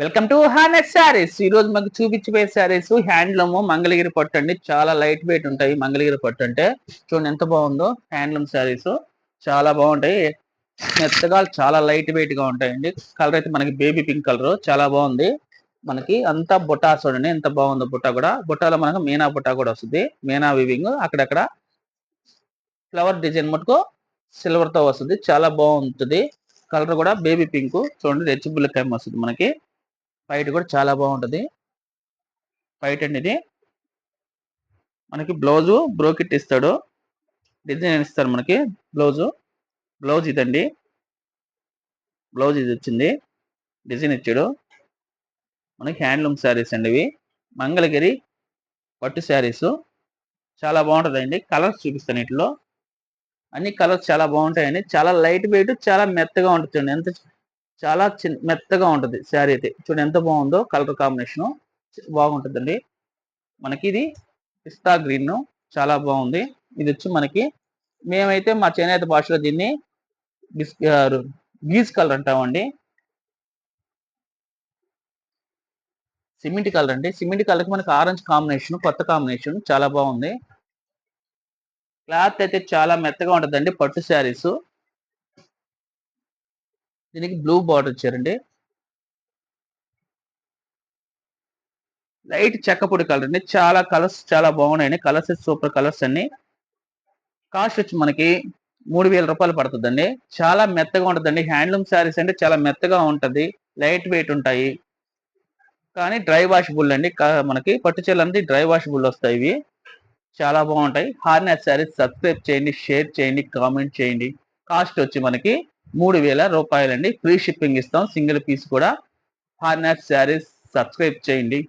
Welcome to honest saris. ఈ రోజు మాకు చూపించిపోయే శారీస్ హ్యాండ్లూమ్ మంగళగిరి పట్టు అండి. చాలా లైట్ వెయిట్ ఉంటాయి మంగళగిరి పట్టు అంటే. చూడండి ఎంత బాగుందో హ్యాండ్లూమ్ శారీస్. చాలా బాగుంటాయి. మెత్తగా చాలా లైట్ వెయిట్గా ఉంటాయండి. కలర్ అయితే మనకి బేబీ పింక్ కలర్. చాలా బాగుంది. మనకి అంతా బుటా చూడండి. ఎంత బాగుందో బుట్ట కూడా. బుట్టాలో మనకు మీనా బుట్ట కూడా వస్తుంది. మీనా వివింగ్ అక్కడక్కడ. ఫ్లవర్ డిజైన్ మటుకు సిల్వర్తో వస్తుంది. చాలా బాగుంటుంది. కలర్ కూడా బేబీ పింక్. చూడండి రెచ్చి బుల్లకాయ వస్తుంది మనకి. ఫైట్ కూడా చాలా బాగుంటుంది. ఫైట్ అండి ఇది మనకి బ్లౌజు బ్రోకెట్ ఇస్తాడు. డిజైన్ ఇస్తారు మనకి బ్లౌజు. బ్లౌజ్ ఇదండి. బ్లౌజ్ ఇది వచ్చింది. డిజైన్ ఇచ్చాడు. మనకి హ్యాండ్లూమ్ శారీస్ అండి ఇవి. మంగళగిరి పట్టు శారీస్. చాలా బాగుంటుందండి. కలర్స్ చూపిస్తాను వీటిలో. అన్ని కలర్స్ చాలా బాగుంటాయండి. చాలా లైట్ వెయిట్ చాలా మెత్తగా ఉంటుంది ఎంత చాలా చిన్న మెత్తగా ఉంటుంది శారీ అయితే. చూడండి ఎంత బాగుందో కలర్ కాంబినేషన్. బాగుంటుందండి. మనకి ఇది పిస్తా గ్రీన్. చాలా బాగుంది. ఇది వచ్చి మనకి మేమైతే మా చేనేత భాషలో దీన్ని గిస్ గీజ్ కలర్ అంటామండి. సిమెంట్ కలర్ అండి. సిమెంట్ కలర్కి మనకి ఆరెంజ్ కాంబినేషన్ కొత్త కాంబినేషన్ చాలా బాగుంది. క్లాత్ అయితే చాలా మెత్తగా ఉంటుందండి పట్టు శారీస్. దీనికి బ్లూ బార్డర్ ఇచ్చారండి లైట్ చెక్కపొడి కలర్ అండి. చాలా కలర్స్ చాలా బాగున్నాయండి. కలర్స్ సూపర్ కలర్స్ అన్ని కాస్ట్ వచ్చి మనకి మూడు వేల రూపాయలు పడుతుందండి. చాలా మెత్తగా ఉంటుందండి. హ్యాండ్లూమ్ శారీస్ అంటే చాలా మెత్తగా ఉంటుంది. లైట్ వెయిట్ ఉంటాయి. కానీ డ్రై వాషబుల్ అండి. మనకి పట్టు చీరలు డ్రై వాషబుల్ వస్తాయి ఇవి. చాలా బాగుంటాయి. హార్నెట్ శారీస్ సబ్స్క్రైబ్ చేయండి షేర్ చేయండి కామెంట్ చేయండి. కాస్ట్ వచ్చి మనకి మూడు వేల రూపాయలండి. ఫ్రీ షిప్పింగ్ ఇస్తాం. సింగిల్ పీస్ కూడా. హార్నాట్ శారీస్ సబ్స్క్రైబ్ చేయండి.